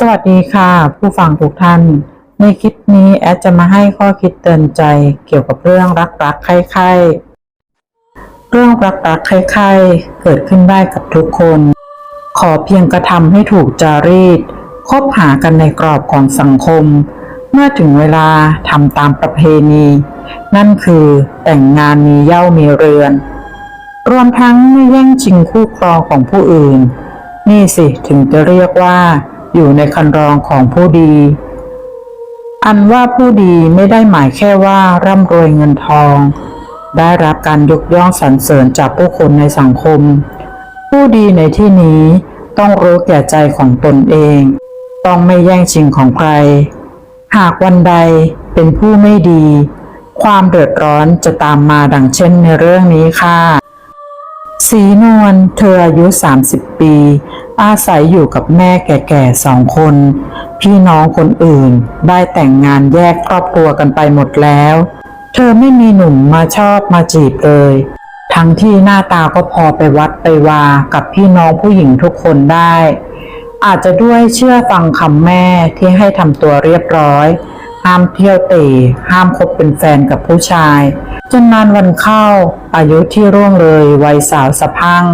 สวัสดีค่ะ ผู้ฟังทุกท่าน ในคลิปนี้แอดจะมาให้ข้อคิดเตือนใจเกี่ยวกับเรื่องรักรักๆใครๆเรื่องรักรักๆใครๆเกิดขึ้นได้กับทุกคน ขอเพียงกระทำให้ถูกจารีตคบหากันในกรอบของสังคม เมื่อถึงเวลาทำตามประเพณี นั่นคือแต่งงานมีเย้ามีเรือน รวมทั้งไม่แย่งชิงคู่ครองของผู้อื่น นี่สิถึงจะเรียกว่า อยู่ในคันรองของผู้ดี อันว่าผู้ดีไม่ได้หมายแค่ว่าร่ำรวยเงินทอง ได้รับการยกย่องสรรเสริญจากผู้คนในสังคม ผู้ดีในที่นี้ต้องรู้แก่ใจของตนเอง ต้องไม่แย่งชิงของใคร หากวันใดเป็นผู้ไม่ดี ความเดือดร้อนจะตามมาดังเช่นในเรื่องนี้ค่ะ สีนวลเธออายุ 30 ปี อาศัยอยู่กับแม่แก่ๆสองคน พี่น้องคนอื่นได้แต่งงานแยกครอบครัวกันไปหมดแล้ว เธอไม่มีหนุ่มมาชอบมาจีบเลย ทั้งที่หน้าตาก็พอไปวัดไปวากับพี่น้องผู้หญิงทุกคนได้ อาจจะด้วยเชื่อฟังคำแม่ที่ให้ทำตัวเรียบร้อย ห้ามเที่ยวเตะห้ามคบเป็นแฟนกับผู้ชาย จนนานวันเข้า อายุที่ร่วงเลยวัยสาวสะพัง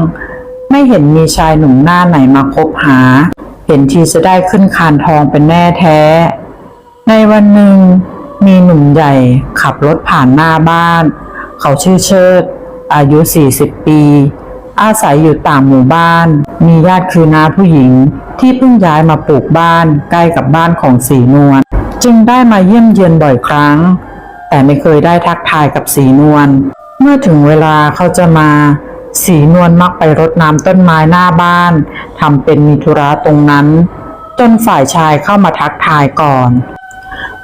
ไม่เห็นมีชายหนุ่มหน้าไหนมาคบหา เห็นทีจะได้ขึ้นคานทองเป็นแน่แท้ ในวันหนึ่ง มีหนุ่มใหญ่ขับรถผ่านหน้าบ้าน เขาชื่อเชิด อายุ 40 ปี อาศัยอยู่ต่างหมู่บ้าน มีญาติคือน้าผู้หญิงที่เพิ่งย้ายมาปลูกบ้านใกล้กับบ้านของสีนวล จึงได้มาเยี่ยมเยือนบ่อยครั้ง แต่ไม่เคยได้ทักทายกับสีนวล เมื่อถึงเวลาเขาจะมา สีนวลมักไปรดน้ำต้นไม้หน้าบ้านทำเป็นมีธุระตรงนั้น จนฝ่ายชายเข้ามาทักทายก่อน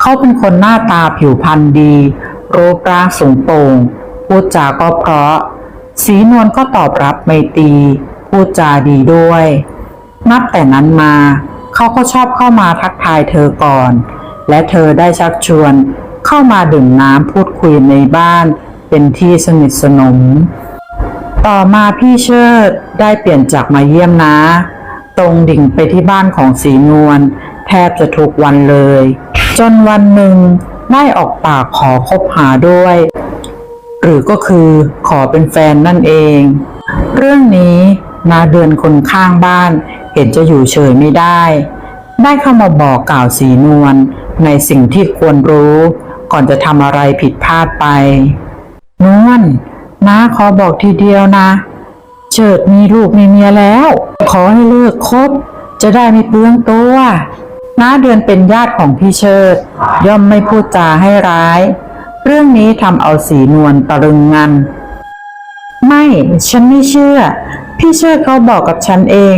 เขาเป็นคนหน้าตาผิวพรรณดี รูปร่างสูงโปร่ง พูดจาก็เพราะ สีนวลก็ตอบรับไม่ตรีพูดจาดีด้วย นับแต่นั้นมา เขาก็ชอบเข้ามาทักทายเธอก่อน และเธอได้ชักชวน เข้ามาดื่มน้ำพูดคุยในบ้านเป็นที่สนิทสนม ต่อมาพี่เชิดได้เปลี่ยนจากมาเยี่ยมนะ ตรงดิ่งไปที่บ้านของสีนวลแทบจะทุกวันเลย จนวันหนึ่งได้ออกปากขอคบหาด้วย หรือก็คือขอเป็นแฟนนั่นเอง เรื่องนี้นาเดือนคนข้างบ้าน เห็นจะอยู่เฉยไม่ได้ ได้เข้ามาบอกกล่าวสีนวล ในสิ่งที่ควรรู้ ก่อนจะทำอะไรผิดพลาดไปนวลน้าขอบอกทีเดียวนะเฉิดมีลูกมีเมียแล้ว ขอให้เลิกคบ จะได้ไม่เปลืองตัวน้าเดือนเป็นญาติของพี่เชิด ย่อมไม่พูดจาให้ร้าย เรื่องนี้ทำเอาสีนวลตะลึงงัน ไม่ ฉันไม่เชื่อ พี่เชิดเขาบอกกับฉันเอง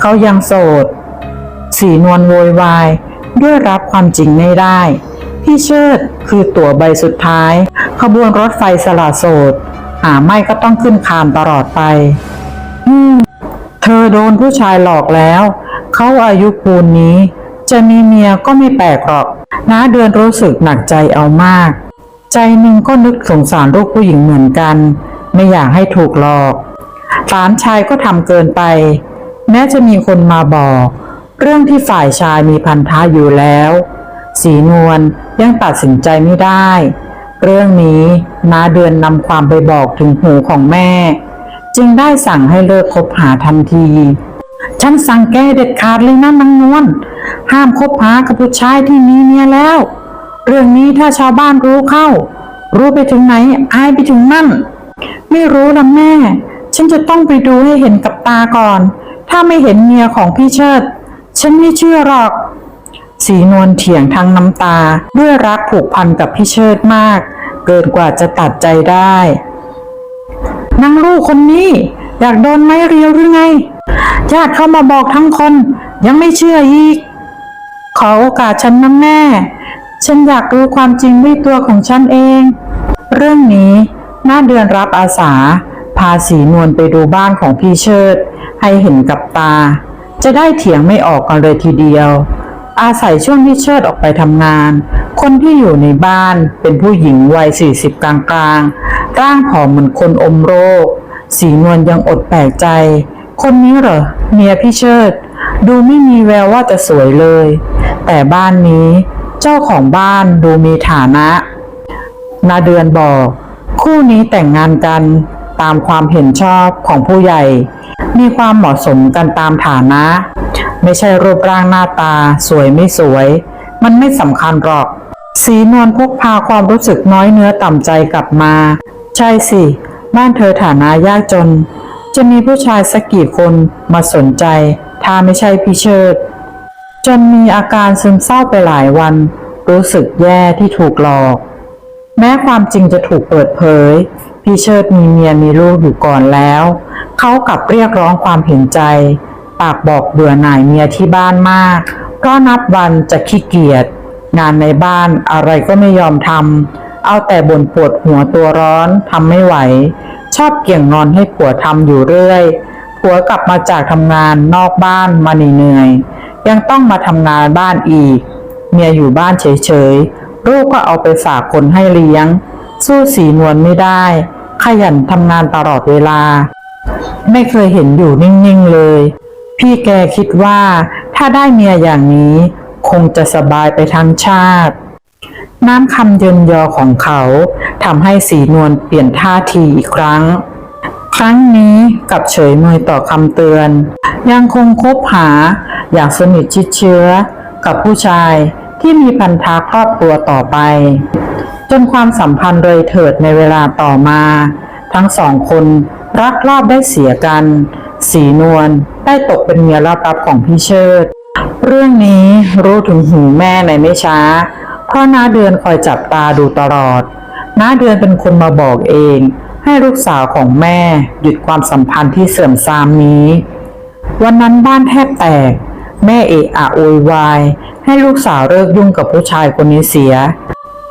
เขายังโสด สีนวลโวยวาย ด้วยรับความจริงไม่ได้ พี่เชิดคือตั๋วใบสุดท้าย ขบวนรถไฟสละโสดหาไม่ก็ต้องขึ้นคานตลอดไป อืม เธอโดนผู้ชายหลอกแล้ว เขาอายุปูนนี้ จะมีเมียก็ไม่แปลกหรอกน้าเดือนรู้สึกหนักใจเอามาก ใจหนึ่งก็นึกสงสารลูกผู้หญิงเหมือนกัน ไม่อยากให้ถูกหลอกหลานชายก็ทำเกินไป แม้จะมีคนมาบอก เรื่องที่ฝ่ายชายมีพันธะอยู่แล้ว สีนวลยังตัดสินใจไม่ได้ เรื่องนี้นาเดือนนำความไปบอกถึงหูของแม่ จึงได้สั่งให้เลิกคบหาทันที ฉันสั่งแกเด็ดขาดเลยนะนางนวลห้ามคบหากับผู้ชายที่มีเมียแล้ว เรื่องนี้ถ้าชาวบ้านรู้เข้า รู้ไปถึงไหนอายไปถึงนั่น ไม่รู้ละแม่ ฉันจะต้องไปดูให้เห็นกับตาก่อน ถ้าไม่เห็นเมียของพี่เชิด ฉันไม่เชื่อหรอกสีนวลเถียงทั้งน้ำตา ด้วยรักผูกพันกับพี่เชิดมาก เกินกว่าจะตัดใจได้นางลูกคนนี้ อยากโดนไม้เรียวหรือไง ญาติเข้ามาบอกทั้งคน ยังไม่เชื่ออีก ขอโอกาสฉันนะแม่ ฉันอยากรู้ความจริงด้วยตัวของฉันเอง เรื่องนี้หน้าเดือนรับอาสา พาสีนวลไปดูบ้านของพี่เชิด ให้เห็นกับตา จะได้เถียงไม่ออกกันเลยทีเดียว อาศัยช่วงที่เชิดออกไปทำงาน คนที่อยู่ในบ้านเป็นผู้หญิงวัยสี่สิบกลางๆ ร่างผอมเหมือนคนอมโรค สีนวลยังอดแปลกใจ คนนี้เหรอ เมียพี่เชิด ดูไม่มีแววว่าจะสวยเลย แต่บ้านนี้เจ้าของบ้านดูมีฐานะนาเดือนบอก คู่นี้แต่งงานกันตามความเห็นชอบของผู้ใหญ่ มีความเหมาะสมกันตามฐานะ ไม่ใช่รูปร่างหน้าตา สวยไม่สวย มันไม่สำคัญหรอก สีนวลพกพาความรู้สึกน้อยเนื้อต่ำใจกลับมา ใช่สิ บ้านเธอฐานะยากจน จะมีผู้ชายสักกี่คนมาสนใจ ถ้าไม่ใช่พี่เชิด จนมีอาการซึมเศร้าไปหลายวัน รู้สึกแย่ที่ถูกหลอก แม้ความจริงจะถูกเปิดเผย พี่เชิดมีเมียมีลูกอยู่ก่อนแล้ว เขากลับเรียกร้องความเห็นใจ ปากบอกเบื่อหน่ายเมียที่บ้านมาก เพราะนับวันจะขี้เกียจงานในบ้านอะไรก็ไม่ยอมทำเอาแต่บ่นปวดหัวตัวร้อนทำไม่ไหว ชอบเกี่ยงงอนให้ผัวทำอยู่เรื่อยผัวกลับมาจากทำงานนอกบ้านมาเหนื่อยยังต้องมาทำงานบ้านอีก เมียอยู่บ้านเฉยๆลูกก็เอาไปฝากคนให้เลี้ยง สู้สีนวลไม่ได้ ขยันทำงานตลอดเวลา ไม่เคยเห็นอยู่นิ่งๆเลย พี่แกคิดว่าถ้าได้เมียอย่างนี้ คงจะสบายไปทั้งชาติ น้ำคำเยินยอของเขาทำให้สีนวลเปลี่ยนท่าทีอีกครั้ง ครั้งนี้กับเฉยเมยต่อคำเตือน ยังคงคบหาอย่างสนิทชิดเชื้อกับผู้ชายที่มีพันธะครอบครัวต่อไป จนความสัมพันธ์เลยเถิดในเวลาต่อมา ทั้งสองคน รักรอบได้เสียกัน สีนวลได้ตกเป็นเมียรับๆของพี่เชิด เรื่องนี้รู้ถึงหูแม่ในไม่ช้า เพราะน้าเดือนคอยจับตาดูตลอดน้าเดือนเป็นคนมาบอกเอง ให้ลูกสาวของแม่หยุดความสัมพันธ์ที่เสื่อมทรามนี้ วันนั้นบ้านแทบแตก แม่เอะอะโวยวายให้ลูกสาวเลิกยุ่งกับผู้ชายคนนี้เสีย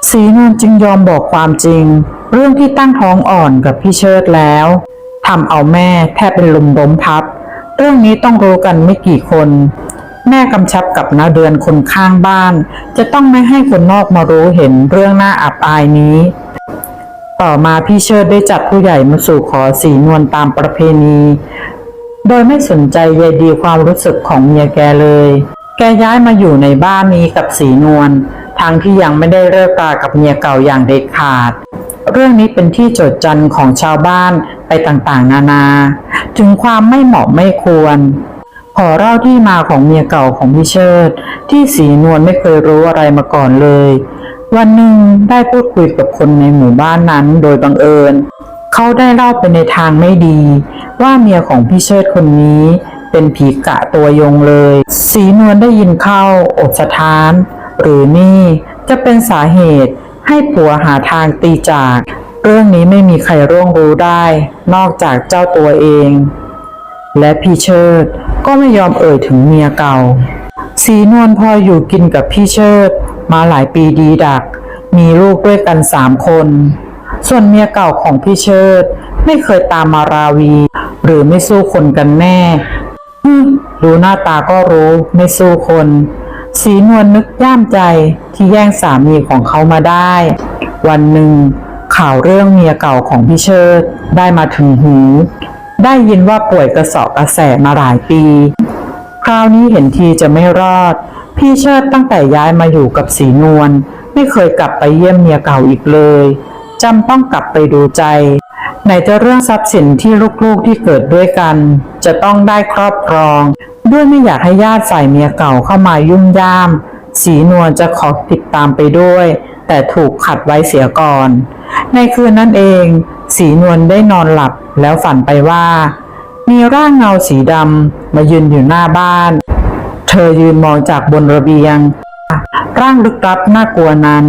สีนวลจึงยอมบอกความจริง เรื่องที่ตั้งท้องอ่อนกับพี่เชิดแล้ว ทำเอาแม่แทบเป็นลมล้มพับ เรื่องนี้ต้องรู้กันไม่กี่คน แม่กำชับกับนาเดือนคนข้างบ้าน จะต้องไม่ให้คนนอกมารู้เห็นเรื่องหน่าอับอายนี้ ต่อมาพี่เชิดได้จัดผู้ใหญ่มาสู่ขอสีนวลตามประเพณี โดยไม่สนใจใยดีความรู้สึกของเมียแกเลย แกย้ายมาอยู่ในบ้านนี้กับสีนวลทั้งที่ยังไม่ได้เลิกรากับเมียเก่าอย่างเด็ดขาด เรื่องนี้เป็นที่โจดจันของชาวบ้านไปต่างๆ นานา ถึงความไม่เหมาะไม่ควร ขอเล่าที่มาของเมียเก่าของพี่เชิดที่สีนวลไม่เคยรู้อะไรมาก่อนเลย วันหนึ่งได้พูดคุยกับคนในหมู่บ้านนั้นโดยบังเอิญ เขาได้เล่าไปในทางไม่ดี ว่าเมียของพี่เชิดคนนี้เป็นผีกะตัวยงเลย สีนวลได้ยินเข้าอกสะท้าน หรือนี่จะเป็นสาเหตุ ให้ผัวหาทางตีจาก เรื่องนี้ไม่มีใครร่วงรู้ได้ นอกจากเจ้าตัวเอง และพี่เชิดก็ไม่ยอมเอ่ยถึงเมียเก่า สีนวลพออยู่กินกับพี่เชิด มาหลายปีดีดัก มีลูกด้วยกันสามคน ส่วนเมียเก่าของพี่เชิด ไม่เคยตามมาราวี หรือไม่สู้คนกันแน่ดูหน้าตาก็รู้ไม่สู้คน สีนวลนึกย่ามใจที่แย่งสามีของเขามาได้ วันหนึ่ง ข่าวเรื่องเมียเก่าของพี่เชิดได้มาถึงหู ได้ยินว่าป่วยกระสอบกระแสมาหลายปี คราวนี้เห็นทีจะไม่รอด พี่เชิดตั้งแต่ย้ายมาอยู่กับสีนวลไม่เคยกลับไปเยี่ยมเมียเก่าอีกเลยจำต้องกลับไปดูใจไหนจะเรื่องทรัพย์สินที่ลูกๆที่เกิดด้วยกัน จะต้องได้ครอบครอง ด้วยไม่อยากให้ญาติฝ่ายเมียเก่าเข้ามายุ่งย่าม สีนวลจะขอติดตามไปด้วย แต่ถูกขัดไว้เสียก่อน ในคืนนั้นเอง สีนวลได้นอนหลับแล้วฝันไปว่า มีร่างเงาสีดำมายืนอยู่หน้าบ้าน เธอยืนมองจากบนระเบียง ร่างลึกลับน่ากลัวนั้น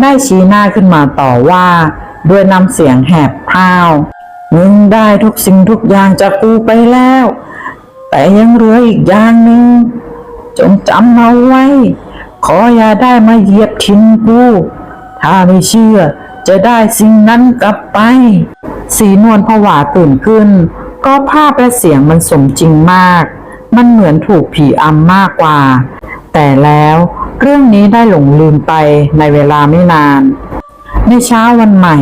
ได้ชี้หน้าขึ้นมาต่อว่า ด้วยน้ำเสียงแหบพร่าวมึงได้ทุกสิ่งทุกอย่างจากกูไปแล้ว แต่ยังเหลืออีกอย่างหนึ่งจงจำเอาไว้ ขออย่าได้มาเหยียบทิ้งกูถ้าไม่เชื่อ จะได้สิ่งนั้นกลับไป สีนวลผวาตื่นขึ้น ก็ภาพและเสียงมันสมจริงมาก มันเหมือนถูกผีอำมากกว่า แต่แล้วเรื่องนี้ได้หลงลืมไปในเวลาไม่นาน ในเช้าวันใหม่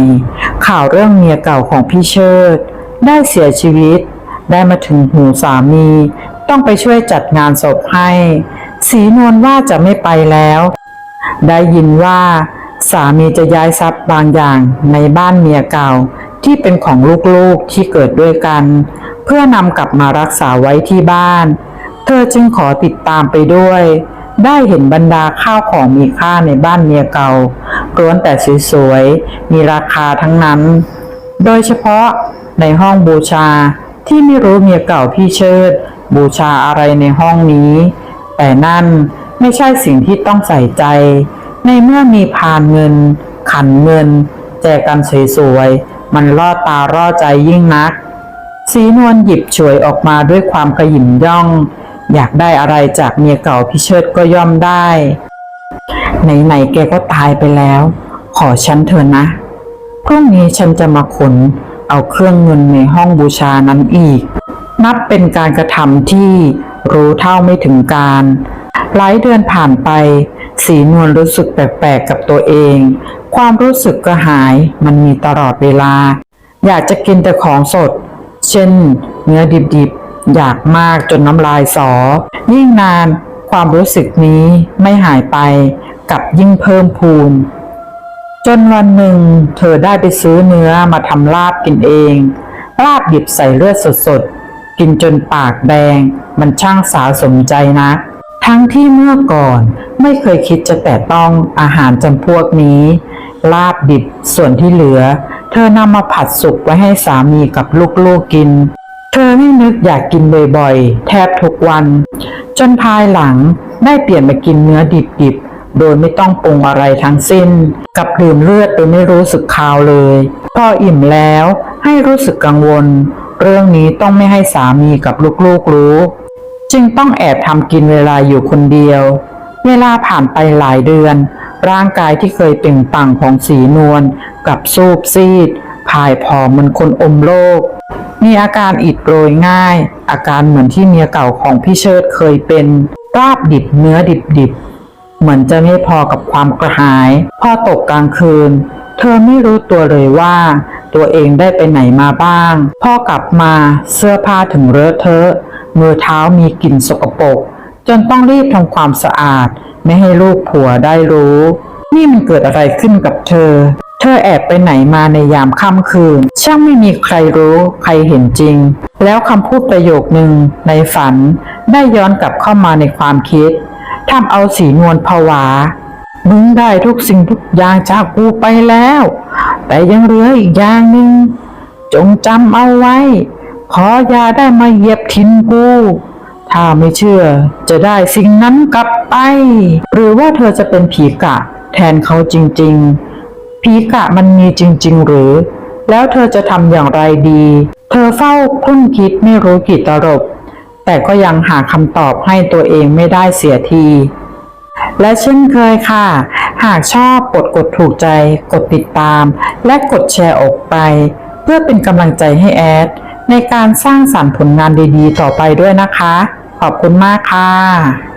ข่าวเรื่องเมียเก่าของพี่เชิด ได้เสียชีวิต ได้มาถึงหูสามี ต้องไปช่วยจัดงานศพให้ สีนวลว่าจะไม่ไปแล้ว ได้ยินว่าสามีจะย้ายทรัพย์บางอย่างในบ้านเมียเก่าที่เป็นของลูกๆที่เกิดด้วยกัน เพื่อนำกลับมารักษาไว้ที่บ้าน เธอจึงขอติดตามไปด้วย ได้เห็นบรรดาข้าวของมีค่าในบ้านเมียเก่าล้วนแต่สวยๆมีราคาทั้งนั้น โดยเฉพาะในห้องบูชา ที่ไม่รู้เมียเก่าพี่เชิด บูชาอะไรในห้องนี้ แต่นั่นไม่ใช่สิ่งที่ต้องใส่ใจ ในเมื่อมีพานเงิน ขันเงิน แจกันสวยๆ มันล่อตาล่อใจยิ่งนัก สีนวลหยิบฉวยออกมาด้วยความกระหยิมย่อง อยากได้อะไรจากเมียเก่าพี่เชิดก็ย่อมได้ ไหนๆแกก็ตายไปแล้ว ขอฉันเถอะนะพรุ่งนี้ฉันจะมาขน เอาเครื่องเงินในห้องบูชานั้นอีก นับเป็นการกระทำที่รู้เท่าไม่ถึงการ หลายเดือนผ่านไป สีนวลรู้สึกแปลกๆกับตัวเอง ความรู้สึกกระหายมันมีตลอดเวลา อยากจะกินแต่ของสด เช่น เนื้อดิบๆ อยากมากจนน้ำลายสอ ยิ่งนานความรู้สึกนี้ไม่หายไปกับยิ่งเพิ่มพูน จนวันหนึ่ง เธอได้ไปซื้อเนื้อมาทำลาบกินเอง ลาบดิบใส่เลือดสดๆ กินจนปากแดง มันช่างสาสมใจนะ ทั้งที่เมื่อก่อนไม่เคยคิดจะแตะต้องอาหารจำพวกนี้ ลาบดิบส่วนที่เหลือ เธอนำมาผัดสุกไว้ให้สามีกับลูกๆกิน เธอไม่นึกอยากกินบ่อยๆ แทบทุกวัน จนภายหลังได้เปลี่ยนมากินเนื้อดิบๆ โดยไม่ต้องปรุงอะไรทั้งสิ้น กับดื่มเลือดโดยไม่รู้สึกคาวเลย พออิ่มแล้วให้รู้สึกกังวล เรื่องนี้ต้องไม่ให้สามีกับลูกๆรู้ จึงต้องแอบทำกินเวลาอยู่คนเดียว เวลาผ่านไปหลายเดือน ร่างกายที่เคยเปล่งปังของสีนวลกับซูบซีดพายผอมเหมือนคนอมโลก มีอาการอิดโรยง่าย อาการเหมือนที่เมียเก่าของพี่เชิดเคยเป็นราบดิบเนื้อดิบดิบ เหมือนจะไม่พอกับความกระหาย พอตกกลางคืน เธอไม่รู้ตัวเลยว่า ตัวเองได้ไปไหนมาบ้าง พอกลับมาเสื้อผ้าถึงเลอะเทอะ มือเท้ามีกลิ่นสกปรกจนต้องรีบทำความสะอาด ไม่ให้ลูกผัวได้รู้ นี่มันเกิดอะไรขึ้นกับเธอ เธอแอบไปไหนมาในยามค่ำคืน ช่างไม่มีใครรู้ใครเห็นจริง แล้วคำพูดประโยคหนึ่งในฝัน ได้ย้อนกลับเข้ามาในความคิด ทำเอาสีนวลผวา มึงได้ทุกสิ่งทุกอย่างจากกูไปแล้ว แต่ยังเหลืออีกอย่างหนึ่ง จงจำเอาไว้ ขออย่าได้มาเหยียบทินกู ถ้าไม่เชื่อ จะได้สิ่งนั้นกลับไป หรือว่าเธอจะเป็นผีกะ แทนเขาจริง ๆ ผีกะมันมีจริง ๆ หรือ แล้วเธอจะทำอย่างไรดี เธอเฝ้าคลุ่นคิดไม่รู้กี่ตลบ แต่ก็ยังหาคำตอบให้ตัวเองไม่ได้เสียที และเช่นเคยค่ะ หากชอบกดกดถูกใจ กดติดตาม และกดแชร์ออกไป เพื่อเป็นกำลังใจให้แอด ในการสร้างสรรค์ผลงานดีๆ ต่อไปด้วยนะคะ ขอบคุณมากค่ะ